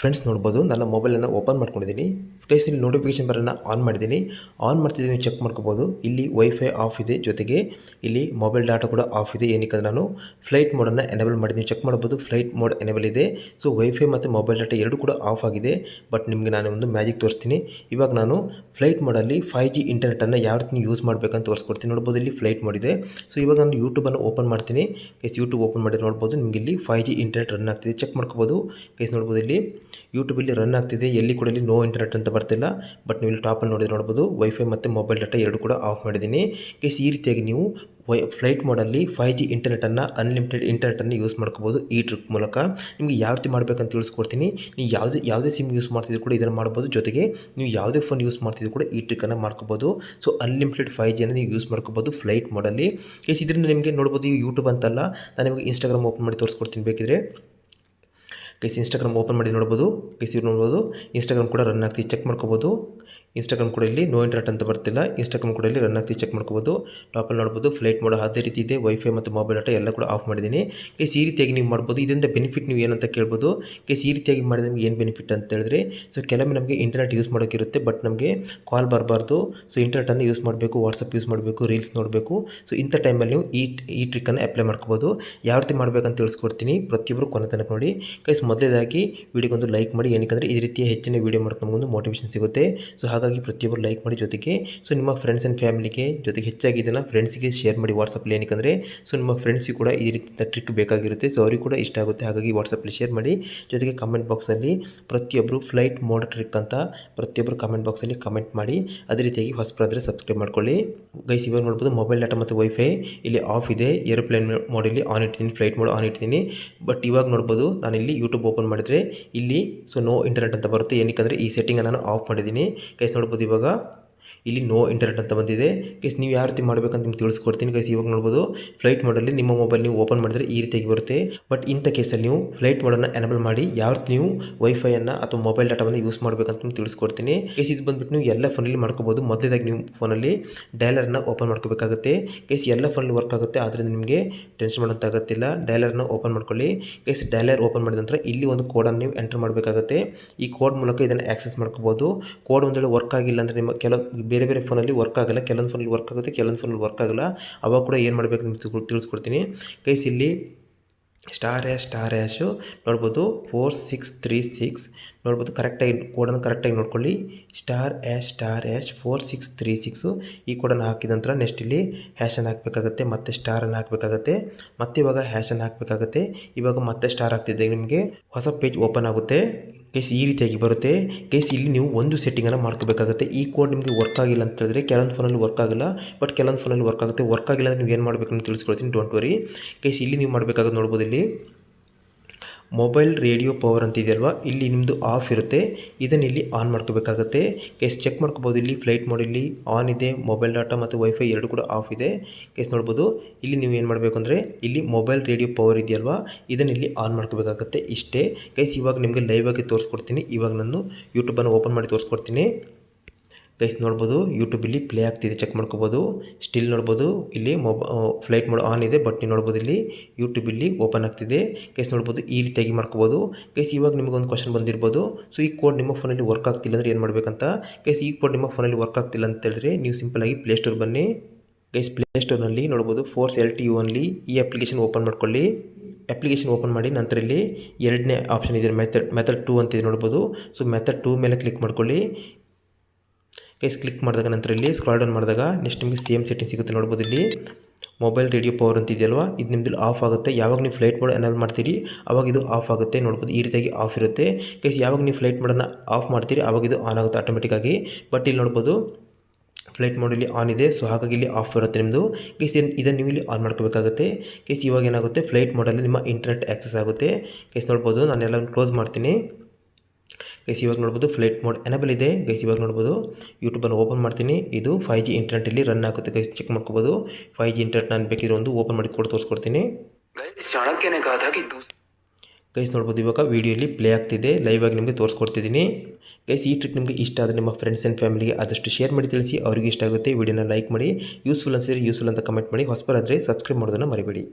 Friends ನೋಡ್ಬೋದು. ನನ್ನ ಮೊಬೈಲನ್ನು ಓಪನ್ ಮಾಡ್ಕೊಂಡಿದ್ದೀನಿ. ಸ್ಕೈಸಲ್ಲಿ ನೋಟಿಫಿಕೇಶನ್ ಬರೋಣ ಆನ್ ಮಾಡಿದ್ದೀನಿ. ಆನ್ ಮಾಡ್ತಿದ್ದೀನಿ ಚೆಕ್ ಮಾಡ್ಕೋಬೋದು. ಇಲ್ಲಿ ವೈಫೈ ಆಫ್ ಇದೆ ಜೊತೆಗೆ. ಇಲ್ಲಿ ಮೊಬೈಲ್ ಡಾಟಾ ಕೂಡ ಆಫ್ ಇದೆ. ಏನಕ್ಕೆ ನಾನು ಫ್ಲೈಟ್ ಮೋಡನ್ನು ಎನೇಬಲ್ ಮಾಡಿದ್ದೀನಿ ಚೆಕ್ ಮಾಡ್ಬೋದು. ಫ್ಲೈಟ್ ಮೋಡ್ ಎನೇಬಲ್ ಇದೆ. ಸೊ ವೈಫೈ ಮತ್ತು ಮೊಬೈಲ್ ಡಾಟಾ ಎರಡು ಕೂಡ ಆಫ್ ಆಗಿದೆ. ಬಟ್ ನಿಮಗೆ ನಾನು ಒಂದು ಮ್ಯಾಜಿಕ್ ತೋರಿಸ್ತೀನಿ. ಇವಾಗ ನಾನು ಫ್ಲೈಟ್ ಮೋಡಲ್ಲಿ ಫೈ ಜಿ ಇಂಟರ್ನೆಟನ್ನು ಯಾವ ರೀತಿ ಯೂಸ್ ಮಾಡಬೇಕಂತ ತೋರಿಸ್ಕೊಡ್ತೀನಿ. ನೋಡ್ಬೋದು ಇಲ್ಲಿ ಫ್ಲೈಟ್ ಮೋಡ್ ಇದೆ. ಸೊ ಇವಾಗ ನಾನು ಯೂಟ್ಯೂಬನ್ನು ಓಪನ್ ಮಾಡ್ತೀನಿ. ಕೇಸ್ ಯೂಟ್ಯೂಬ್ ಓಪನ್ ಮಾಡಿ ನೋಡ್ಬೋದು. ನಿಮಗೆ ಇಲ್ಲಿ ಫೈ ಜಿ ಇಂಟರ್ನೆಟ್ ರನ್ ಆಗ್ತಿದೆ. ಚೆಕ್ ಮಾಡ್ಕೋಬೋದು. ಕೇಸ್ ನೋಡ್ಬೋದು ಇಲ್ಲಿ ಯೂಟ್ಯೂಬಲ್ಲಿ ರನ್ ಆಗ್ತಿದೆ. ಎಲ್ಲಿ ಕೂಡ ಇಲ್ಲಿ ನೋ ಇಂಟರ್ನೆಟ್ ಅಂತ ಬರ್ತಿಲ್ಲ. ಬಟ್ ನೀವು ಇಲ್ಲಿ ಟಾಪಲ್ಲಿ ನೋಡಿದ್ರೆ ನೋಡ್ಬೋದು ವೈಫೈ ಮತ್ತು ಮೊಬೈಲ್ ಡಾಟಾ ಎರಡು ಕೂಡ ಆಫ್ ಮಾಡಿದ್ದೀನಿ. ಕೇಸ್ ಈ ರೀತಿಯಾಗಿ ನೀವು ವೈ ಫ್ಲೈಟ್ ಮೋಡಲ್ಲಿ ಫೈ ಜಿ ಇಂಟರ್ನೆಟನ್ನು ಅನ್ಲಿಮಿಟೆಡ್ ಇಂಟರ್ನೆಟನ್ನು ಯೂಸ್ ಮಾಡ್ಕೋಬೋದು ಈ ಟ್ರಿಕ್ ಮೂಲಕ. ನಿಮಗೆ ಯಾವ ರೀತಿ ಮಾಡಬೇಕಂತ ತಿಳಿಸ್ಕೊಡ್ತೀನಿ. ನೀವು ಯಾವುದೇ ಯಾವುದೇ ಸಿಮ್ ಯೂಸ್ ಮಾಡ್ತಿದ್ರು ಕೂಡ ಇದನ್ನು ಮಾಡ್ಬೋದು. ಜೊತೆಗೆ ನೀವು ಯಾವುದೇ ಫೋನ್ ಯೂಸ್ ಮಾಡ್ತಿದ್ರು ಕೂಡ ಈ ಟ್ರಿಕ್ಕನ್ನು ಮಾಡ್ಕೋಬೋದು. ಸೊ ಅನ್ಲಿಮಿಟೆಡ್ ಫೈ ಜಿಯನ್ನು ನೀವು ಯೂಸ್ ಮಾಡ್ಕೋಬೋದು ಫ್ಲೈಟ್ ಮೋಡಲ್ಲಿ ಕೇಸ್ ಇದರಿಂದ ನಿಮಗೆ ನೋಡ್ಬೋದು ಯೂಟ್ಯೂಬ್ ಅಂತಲ್ಲ, ನಾನು ನಿಮಗೆ ಇನ್ಸ್ಟಾಗ್ರಾಮ್ ಓಪನ್ ಮಾಡಿ ತೋರಿಸ್ಕೊಡ್ತೀನಿ ಬೇಕಿದ್ರೆ. ಗೈಸ್ ಇನ್ಸ್ಟಾಗ್ರಾಮ್ ಓಪನ್ ಮಾಡಿ ನೋಡ್ಬೋದು ಗೈಸ್ ಇವ್ರು ನೋಡ್ಬೋದು ಇನ್ಸ್ಟಾಗ್ರಾಮ್ ಕೂಡ ರನ್ ಆಗ್ತಿ ಚೆಕ್ ಮಾಡ್ಕೋಬೋದು. ಇನ್ಸ್ಟಾಗ್ರಾಮ್ ಕೂಡ ಇಲ್ಲಿ ನೋ ಇಂಟರ್ನೆಟ್ ಅಂತ ಬರ್ತಿಲ್ಲ. ಇನ್ಸ್ಟಾಗ್ರಾಮ್ ಕೂಡ ಇಲ್ಲಿ ರನ್ ಆಗ್ತಿ ಚೆಕ್ ಮಾಡ್ಕೋಬೋದು. ಟಾಪಲ್ಲಿ ನೋಡ್ಬೋದು ಫ್ಲೈಟ್ ಮಾಡೋ ಅದೇ ರೀತಿ ಇದೆ. ವೈಫೈ ಮತ್ತು ಮೊಬೈಲ್ ಡಾಟಾ ಎಲ್ಲ ಕೂಡ ಆಫ್ ಮಾಡಿದ್ದೀನಿ. ಕೇಸ್ ಈ ರೀತಿಯಾಗಿ ನೀವು ಮಾಡ್ಬೋದು. ಇದರಿಂದ ಬೆನಿಫಿಟ್ ನೀವು ಏನಂತ ಕೇಳ್ಬೋದು. ಕೇಸ್ ಈ ರೀತಿಯಾಗಿ ಮಾಡಿದ್ರೆ ನಿಮ್ಗೆ ಏನು ಬೆನಿಫಿಟ್ ಅಂತ ಹೇಳಿದ್ರೆ ಸೊ ಕೆಲವೊಮ್ಮೆ ನಮಗೆ ಇಂಟರ್ನೆಟ್ ಯೂಸ್ ಮಾಡೋಕ್ಕಿರುತ್ತೆ ಬಟ್ ನಮಗೆ ಕಾಲ್ ಬರಬಾರ್ದು. ಸೊ ಇಂಟರ್ನೆಟನ್ನು ಯೂಸ್ ಮಾಡಬೇಕು ವಾಟ್ಸಪ್ ಯೂಸ್ ಮಾಡಬೇಕು ರೀಲ್ಸ್ ನೋಡಬೇಕು. ಸೊ ಇಂಥ ಟೈಮಲ್ಲಿ ನೀವು ಈ ಈ ಟ್ರಿಕ್ಕನ್ನು ಅಪ್ಲೈ ಮಾಡ್ಕೋಬೋದು. ಯಾವ ರೀತಿ ಮಾಡಬೇಕಂತ ತಿಳಿಸ್ಕೊಡ್ತೀನಿ. ಪ್ರತಿಯೊಬ್ಬರು ಕೊನೆ ತನಕ ನೋಡಿ. ಕೈಸ್ ಮೊದಲೇದಾಗಿ ವಿಡಿಯೋಗೊಂದು ಲೈಕ್ ಮಾಡಿ. ಏನಕ್ಕೆ ಈ ರೀತಿಯ ಹೆಚ್ಚಿನ ವೀಡಿಯೋ ಮಾಡ್ಕೊಂಡು ಮೋಟಿವೇಶನ್ ಸಿಗುತ್ತೆ. ಸೊ ಹಾಗಾಗಿ ಪ್ರತಿಯೊಬ್ಬರು ಲೈಕ್ ಮಾಡಿ ಜೊತೆಗೆ ಸೊ ನಿಮ್ಮ ಫ್ರೆಂಡ್ಸ್ ಆ್ಯಂಡ್ ಫ್ಯಾಮಿಲಿಗೆ ಜೊತೆಗೆ ಹೆಚ್ಚಾಗಿ ಇದನ್ನು ಫ್ರೆಂಡ್ಸ್ಗೆ ಶೇರ್ ಮಾಡಿ ವಾಟ್ಸಪ್ಪಲ್ಲಿ ಏನಕ್ಕೆ ಸೊ ನಿಮ್ಮ ಫ್ರೆಂಡ್ಸಿಗೆ ಕೂಡ ಈ ರೀತಿಯ ಟ್ರಿಕ್ ಬೇಕಾಗಿರುತ್ತೆ. ಸೊ ಅವ್ರಿಗೆ ಕೂಡ ಇಷ್ಟ ಆಗುತ್ತೆ. ಹಾಗಾಗಿ ವಾಟ್ಸಪ್ಪಲ್ಲಿ ಶೇರ್ ಮಾಡಿ, ಜೊತೆಗೆ ಕಮೆಂಟ್ ಬಾಕ್ಸಲ್ಲಿ ಪ್ರತಿಯೊಬ್ಬರು ಫ್ಲೈಟ್ ಮೋಡ್ ಟ್ರಿಕ್ ಅಂತ ಪ್ರತಿಯೊಬ್ಬರು ಕಮೆಂಟ್ ಬಾಕ್ಸಲ್ಲಿ ಕಮೆಂಟ್ ಮಾಡಿ, ಅದೇ ರೀತಿಯಾಗಿ ಹೊಸಬ್ರಾದರೆ ಸಬ್ಸ್ಕ್ರೈಬ್ ಮಾಡ್ಕೊಳ್ಳಿ. ಗೈಸ್ ಇವಾಗ ನೋಡ್ಬೋದು ಮೊಬೈಲ್ ಡಾಟಾ ಮತ್ತು ವೈಫೈ ಇಲ್ಲಿ ಆಫ್ ಇದೆ. ಏರೋಪ್ಲೇನ್ ಮೋಡಲ್ಲಿ ಆನ್ ಇಟ್ಟಿದ್ದೀನಿ ಫ್ಲೈಟ್ ಮೋಡ್ ಆನ್ ಇಟ್ಟಿದ್ದೀನಿ. ಬಟ್ ಇವಾಗ ನೋಡ್ಬೋದು ನಾನು ಇಲ್ಲಿ ಯೂಟ್ಯೂಬ್ ಓಪನ್ ಮಾಡಿದರೆ ಇಲ್ಲಿ ಸೊ ನೋ ಇಂಟರ್ನೆಟ್ ಅಂತ ಬರುತ್ತೆ. ಏನಕ್ಕೆ ಈ ಸೆಟ್ಟಿಂಗ್ ನಾನು ಆಫ್ ಮಾಡಿದ್ದೀನಿ. ಗೈಸ್ ನೋಡ್ಬೋದು ಇವಾಗ ಇಲ್ಲಿ ನೋ ಇಂಟರ್ನೆಟ್ ಅಂತ ಬಂದಿದೆ. ಕೇಸ್ ನೀವು ಯಾವ ರೀತಿ ಮಾಡಬೇಕಂತ ನಿಮ್ಗೆ ತಿಳಿಸ್ಕೊಡ್ತೀನಿ. ಕೇಸ್ ಇವಾಗ ನೋಡ್ಬೋದು ಫ್ಲೈಟ್ ಮೋಡಲ್ಲಿ ನಿಮ್ಮ ಮೊಬೈಲ್ ನೀವು ಓಪನ್ ಮಾಡಿದ್ರೆ ಈ ರೀತಿಯಾಗಿ ಬರುತ್ತೆ. ಬಟ್ ಇಂಥ ಕೇಸಲ್ಲಿ ನೀವು ಫ್ಲೈಟ್ ಮೋಡನ್ನು ಎನಬಲ್ ಮಾಡಿ, ಯಾವ ರೀತಿ ನೀವು ವೈಫೈಯನ್ನು ಅಥವಾ ಮೊಬೈಲ್ ಡಾಟಾವನ್ನು ಯೂಸ್ ಮಾಡಬೇಕಂತ ನಿಮ್ಗೆ ತಿಳಿಸ್ಕೊಡ್ತೀನಿ. ಕೇಸ್ ಇದು ಬಂದುಬಿಟ್ಟು ನೀವು ಎಲ್ಲ ಫೋನಲ್ಲಿ ಮಾಡ್ಕೋಬೋದು. ಮೊದಲೇದಾಗಿ ನೀವು ಫೋನಲ್ಲಿ ಡೈಲರ್ನ ಓಪನ್ ಮಾಡ್ಕೋಬೇಕಾಗುತ್ತೆ. ಕೇಸ್ ಎಲ್ಲ ಫೋನಲ್ಲಿ ವರ್ಕ್ ಆಗುತ್ತೆ ಆದ್ದರಿಂದ ನಿಮಗೆ ಟೆನ್ಷನ್ ಮಾಡೋಂತಾಗತ್ತಿಲ್ಲ ಡೈಲರ್ನ ಓಪನ್ ಮಾಡ್ಕೊಳ್ಳಿ. ಕೇಸ್ ಡೈಲರ್ ಓಪನ್ ಮಾಡಿದ ನಂತರ ಇಲ್ಲಿ ಒಂದು ಕೋಡನ್ನು ನೀವು ಎಂಟರ್ ಮಾಡಬೇಕಾಗುತ್ತೆ. ಈ ಕೋಡ್ ಮೂಲಕ ಇದನ್ನು ಆಕ್ಸೆಸ್ ಮಾಡ್ಕೋಬೋದು. ಕೋಡ್ ಒಂದು ವರ್ಕ್ ಆಗಿಲ್ಲ ಅಂದರೆ ನಿಮ್ಮ ಕೆಲವು ಬೇರೆ ಬೇರೆ ಫೋನಲ್ಲಿ ವರ್ಕ್ ಆಗಲ್ಲ, ಕೆಲವೊಂದು ಫೋನಲ್ಲಿ ವರ್ಕ್ ಆಗುತ್ತೆ, ಕೆಲವೊಂದು ಫೋನಲ್ಲಿ ವರ್ಕ್ ಆಗಲ್ಲ. ಅವಾಗ ಕೂಡ ಏನು ಮಾಡಬೇಕು ನಿಮ್ಗೆ ತಿಳಿಸ್ಕೊಡ್ತೀನಿ. ಕೈಸ್ ಇಲ್ಲಿ ಸ್ಟಾರ್ ಆ್ಯಶ್ ಸ್ಟಾರ್ ಆ್ಯಶು ನೋಡ್ಬೋದು ಫೋರ್ ಸಿಕ್ಸ್ ತ್ರೀ ಸಿಕ್ಸ್ ನೋಡ್ಬೋದು ಕರೆಕ್ಟಾಗಿ ಕೋಡನ್ನು ಕರೆಕ್ಟಾಗಿ ನೋಡ್ಕೊಳ್ಳಿ. Star hash star hash four six three six ಈ ಕೋಡನ್ನು ಹಾಕಿದ ನಂತರ ನೆಕ್ಸ್ಟ್ ಇಲ್ಲಿ ಹ್ಯಾಶನ್ನು ಹಾಕಬೇಕಾಗತ್ತೆ, ಮತ್ತೆ ಸ್ಟಾರನ್ನು ಹಾಕಬೇಕಾಗತ್ತೆ, ಮತ್ತೆ ಇವಾಗ ಹ್ಯಾಶನ್ನು ಹಾಕಬೇಕಾಗತ್ತೆ. ಇವಾಗ ಮತ್ತೆ ಸ್ಟಾರ್ ಆಗ್ತಿದೆ ನಿಮಗೆ. ಹೊಸ ಪೇಜ್ ಓಪನ್ ಆಗುತ್ತೆ. ಕೇಸ್ ಈ ರೀತಿಯಾಗಿ ಬರುತ್ತೆ. ಕೇಸ್ ಇಲ್ಲಿ ನೀವು ಒಂದು ಸೆಟ್ಟಿಂಗನ್ನು ಮಾಡ್ಕೋಬೇಕಾಗುತ್ತೆ. ಈ ಕೋಡ್ ನಿಮಗೆ ವರ್ಕ್ ಆಗಿಲ್ಲ ಅಂತ ಹೇಳಿದ್ರೆ ಕೆಲವೊಂದು ಫೋನಲ್ಲಿ ವರ್ಕ್ ಆಗಿಲ್ಲ. ಬಟ್ ಕೆಲವೊಂದು ಫೋನಲ್ಲಿ ವರ್ಕ್ ಆಗುತ್ತೆ. ವರ್ಕ್ ಆಗಿಲ್ಲ ಅಂದರೆ ನೀವು ಏನು ಮಾಡಬೇಕು ಅಂತ ತಿಳಿಸ್ಕೊಳ್ತೀನಿ ಡೋಂಟ್ ವರಿ ಕೇಸ್ ಇಲ್ಲಿ ನೀವು ಮಾಡಬೇಕಾಗುತ್ತೆ ನೋಡ್ಬೋದು ಇಲ್ಲಿ. ಮೊಬೈಲ್ ರೇಡಿಯೋ ಪವರ್ ಅಂತ ಇದೆಯಲ್ವಾ ಇಲ್ಲಿ ನಿಮ್ಮದು ಆಫ್ ಇರುತ್ತೆ. ಇದನ್ನು ಇಲ್ಲಿ ಆನ್ ಮಾಡ್ಕೋಬೇಕಾಗುತ್ತೆ. ಕೇಸ್ ಚೆಕ್ ಮಾಡ್ಕೋಬೋದು ಇಲ್ಲಿ ಫ್ಲೈಟ್ ಮೋಡ್ ಇಲ್ಲಿ ಆನ್ ಇದೆ. ಮೊಬೈಲ್ ಡಾಟಾ ಮತ್ತು ವೈಫೈ ಎರಡು ಕೂಡ ಆಫ್ ಇದೆ. ಕೇಸ್ ನೋಡ್ಬೋದು. ಇಲ್ಲಿ ನೀವು ಏನು ಮಾಡಬೇಕು ಅಂದರೆ, ಇಲ್ಲಿ ಮೊಬೈಲ್ ರೇಡಿಯೋ ಪವರ್ ಇದೆಯಲ್ವಾ? ಇದನ್ನು ಇಲ್ಲಿ ಆನ್ ಮಾಡ್ಕೋಬೇಕಾಗುತ್ತೆ ಇಷ್ಟೇ. ಕೇಸ್ ಇವಾಗ ನಿಮಗೆ ಲೈವ್ ಆಗಿ ತೋರಿಸ್ಕೊಡ್ತೀನಿ. ಇವಾಗ ನಾನು ಯೂಟ್ಯೂಬನ್ನು ಓಪನ್ ಮಾಡಿ ತೋರಿಸ್ಕೊಡ್ತೀನಿ. ಗೈಸ್ ನೋಡ್ಬೋದು ಯೂಟ್ಯೂಬಲ್ಲಿ ಪ್ಲೇ ಆಗ್ತಿದೆ ಚೆಕ್ ಮಾಡ್ಕೋಬೋದು. ಸ್ಟಿಲ್ ನೋಡ್ಬೋದು, ಇಲ್ಲಿ ಮೊಬ ಫ್ಲೈಟ್ ಮೋಡ್ ಆನ್ ಇದೆ ಬಟ್ ನೀವು ನೋಡ್ಬೋದು ಇಲ್ಲಿ ಯೂಟ್ಯೂಬಲ್ಲಿ ಓಪನ್ ಆಗ್ತಿದೆ. ಗೈಸ್ ನೋಡ್ಬೋದು, ಈ ರೀತಿಯಾಗಿ ಮಾಡ್ಕೋಬೋದು. ಗೈಸ್ ಇವಾಗ ನಿಮಗೆ ಒಂದು ಕ್ವಶನ್ ಬಂದಿರ್ಬೋದು. ಸೊ ಈ ಕೋಡ್ ನಿಮ್ಮ ಫೋನಲ್ಲಿ ವರ್ಕ್ ಆಗ್ತಿಲ್ಲ ಅಂದರೆ ಏನು ಮಾಡಬೇಕಂತ? ಗೈಸ್ ಈ ಕೋಡ್ ನಿಮ್ಮ ಫೋನಲ್ಲಿ ವರ್ಕ್ ಆಗ್ತಿಲ್ಲ ಅಂತ ಹೇಳಿದ್ರೆ ನೀವು ಸಿಂಪಲಾಗಿ ಪ್ಲೇಸ್ಟೋರ್ ಬನ್ನಿ. ಗೈಸ್ ಪ್ಲೇಸ್ಟೋರ್ನಲ್ಲಿ ನೋಡ್ಬೋದು ಫೋರ್ಸ್ ಎಲ್ ಟಿ ಯು ಈ ಅಪ್ಲಿಕೇಶನ್ ಓಪನ್ ಮಾಡ್ಕೊಳ್ಳಿ. ಅಪ್ಲಿಕೇಶನ್ ಓಪನ್ ಮಾಡಿ ನಂತರ ಇಲ್ಲಿ ಎರಡನೇ ಆಪ್ಷನ್ ಇದೆ ಮೆಥಡ್ ಮೆಥಡ್ ಟೂ ಅಂತಿದೆ ನೋಡ್ಬೋದು. ಸೊ ಮೆಥಡ್ ಟೂ ಮೇಲೆ ಕ್ಲಿಕ್ ಮಾಡ್ಕೊಳ್ಳಿ. ಕೇಸ್ ಕ್ಲಿಕ್ ಮಾಡಿದಾಗ ನಂತರ ಇಲ್ಲಿ ಸ್ಕ್ರಾಲ್ ಡೌನ್ ಮಾಡಿದಾಗ ನೆಕ್ಸ್ಟ್ ನಿಮಗೆ ಸೇಮ್ ಸೆಟ್ಟಿಂಗ್ ಸಿಗುತ್ತೆ ನೋಡ್ಬೋದು ಇಲ್ಲಿ. ಮೊಬೈಲ್ ರೇಡಿಯೋ ಪವರ್ ಅಂತ ಇದೆಯಲ್ವಾ? ಇದು ನಿಮ್ಮದು ಆಫ್ ಆಗುತ್ತೆ. ಯಾವಾಗ ನೀವು ಫ್ಲೈಟ್ ಮೋಡ್ ಎನಲ್ ಮಾಡ್ತೀರಿ, ಅವಾಗ ಇದು ಆಫ್ ಆಗುತ್ತೆ ನೋಡ್ಬೋದು. ಈ ರೀತಿಯಾಗಿ ಆಫ್ ಇರುತ್ತೆ. ಕೇಸ್ ಯಾವಾಗ ನೀವು ಫ್ಲೈಟ್ ಮೋಡನ್ನು ಆಫ್ ಮಾಡ್ತೀರಿ, ಅವಾಗ ಇದು ಆನ್ ಆಗುತ್ತೆ ಆಟೋಮೆಟಿಕ್ಕಾಗಿ ಬಟ್ ಇಲ್ಲಿ ನೋಡ್ಬೋದು ಫ್ಲೈಟ್ ಮೋಡ್ ಇಲ್ಲಿ ಆನ್ ಇದೆ. ಸೊ ಹಾಗಾಗಿ ಇಲ್ಲಿ ಆಫ್ ಇರುತ್ತೆ ನಿಮ್ಮದು ಕೇಸ್ ಏನು ಇದನ್ನು ನೀವು ಇಲ್ಲಿ ಆನ್ ಮಾಡ್ಕೋಬೇಕಾಗುತ್ತೆ. ಕೇಸ್ ಇವಾಗ ಏನಾಗುತ್ತೆ ಫ್ಲೈಟ್ ಮೋಡಲ್ಲಿ ನಿಮ್ಮ ಇಂಟರ್ನೆಟ್ ಆ್ಯಕ್ಸಸ್ ಆಗುತ್ತೆ. ಕೇಸ್ ನೋಡ್ಬೋದು ನಾನೆಲ್ಲ ಕ್ಲೋಸ್ ಮಾಡ್ತೀನಿ. ಗೈಸ್ ಇವಾಗ ನೋಡ್ಬೋದು ಫ್ಲೈಟ್ ಮೋಡ್ ಎನಬಲ್ ಇದೆ. ಗೈಸ್ ಇವಾಗ ನೋಡ್ಬೋದು ಯೂಟ್ಯೂಬನ್ನು ಓಪನ್ ಮಾಡ್ತೀನಿ. ಇದು ಫೈ ಜಿ ಇಂಟರ್ನೆಟಲ್ಲಿ ರನ್ ಆಗುತ್ತೆ. ಗೈಸ್ ಚೆಕ್ ಮಾಡ್ಕೋಬೋದು. ಫೈ ಜಿ ಇಂಟರ್ನೆಟ್ ನಾನು ಬೇಕಿದ್ರೆ ಒಂದು ಓಪನ್ ಮಾಡಿ ಕೊಟ್ಟು ತೋರಿಸ್ಕೊಡ್ತೀನಿ. ಗೈಸ್ ನೋಡ್ಬೋದು ಇವಾಗ ವೀಡಿಯೋಲಿ ಪ್ಲೇ ಆಗ್ತಿದೆ. ಲೈವ್ ಆಗಿ ನಿಮಗೆ ತೋರಿಸ್ಕೊಡ್ತಿದ್ದೀನಿ. ಗೈಸ್ ಈ ಟ್ರಿಕ್ ನಿಮಗೆ ಇಷ್ಟ ಆದರೆ ನಿಮ್ಮ ಫ್ರೆಂಡ್ಸ್ ಆ್ಯಂಡ್ ಫ್ಯಾಮಿಲಿಗೆ ಆದಷ್ಟು ಶೇರ್ ಮಾಡಿ ತಿಳಿಸಿ. ಅವ್ರಿಗೆ ಇಷ್ಟ ಆಗುತ್ತೆ. ವಿಡಿಯೋನ ಲೈಕ್ ಮಾಡಿ. ಯೂಸ್ಫುಲ್ ಅನಿಸಿದ್ರೆ ಯೂಸ್ಫುಲ್ ಅಂತ ಕಮೆಂಟ್ ಮಾಡಿ. ಹೊಸಬರಾದರೆ ಸಬ್ಸ್ಕ್ರೈಬ್ ಮಾಡೋದನ್ನು ಮರಿಬೇಡಿ.